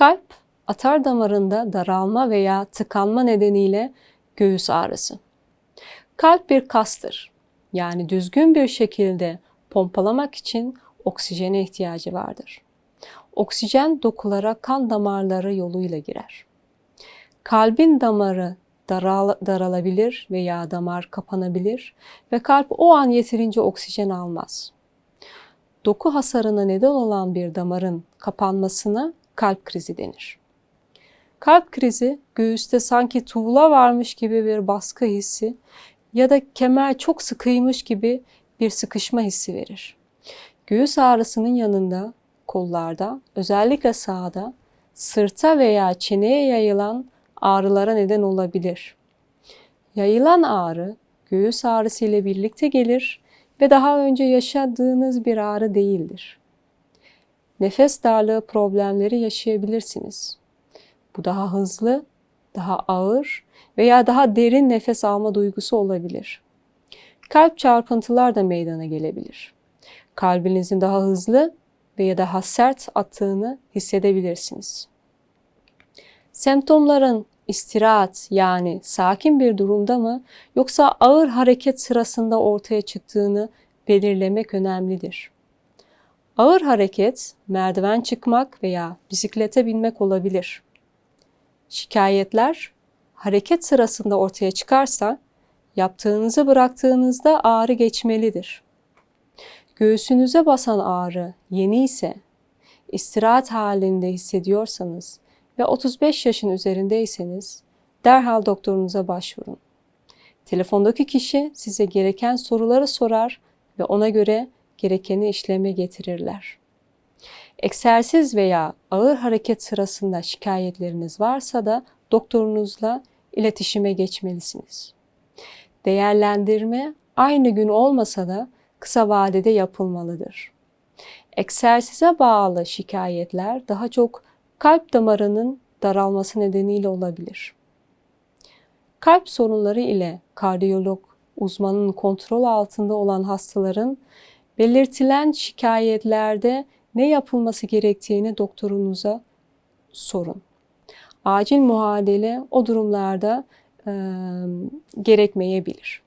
Kalp, atar damarında daralma veya tıkanma nedeniyle göğüs ağrısı. Kalp bir kastır. Yani düzgün bir şekilde pompalamak için oksijene ihtiyacı vardır. Oksijen dokulara kan damarları yoluyla girer. Kalbin damarı daral, daralabilir veya damar kapanabilir ve kalp o an yeterince oksijen almaz. Doku hasarına neden olan bir damarın kapanmasına kalp krizi denir. Kalp krizi göğüste sanki tuğla varmış gibi bir baskı hissi ya da kemer çok sıkıymış gibi bir sıkışma hissi verir. Göğüs ağrısının yanında kollarda, özellikle sağda, sırta veya çeneye yayılan ağrılara neden olabilir. Yayılan ağrı göğüs ağrısı ile birlikte gelir ve daha önce yaşadığınız bir ağrı değildir. Nefes darlığı problemleri yaşayabilirsiniz. Bu daha hızlı, daha ağır veya daha derin nefes alma duygusu olabilir. Kalp çarpıntılar da meydana gelebilir. Kalbinizin daha hızlı veya daha sert attığını hissedebilirsiniz. Semptomların istirahat yani sakin bir durumda mı yoksa ağır hareket sırasında ortaya çıktığını belirlemek önemlidir. Ağır hareket merdiven çıkmak veya bisiklete binmek olabilir. Şikayetler hareket sırasında ortaya çıkarsa yaptığınızı bıraktığınızda ağrı geçmelidir. Göğsünüze basan ağrı yeni ise istirahat halinde hissediyorsanız ve 35 yaşın üzerindeyseniz derhal doktorunuza başvurun. Telefondaki kişi size gereken soruları sorar ve ona göre gerekeni işleme getirirler. Egzersiz veya ağır hareket sırasında şikayetleriniz varsa da doktorunuzla iletişime geçmelisiniz. Değerlendirme aynı gün olmasa da kısa vadede yapılmalıdır. Egzersize bağlı şikayetler daha çok kalp damarının daralması nedeniyle olabilir. Kalp sorunları ile kardiyolog uzmanın kontrol altında olan hastaların belirtilen şikayetlerde ne yapılması gerektiğini doktorunuza sorun. Acil muadele o durumlarda e, gerekmeyebilir.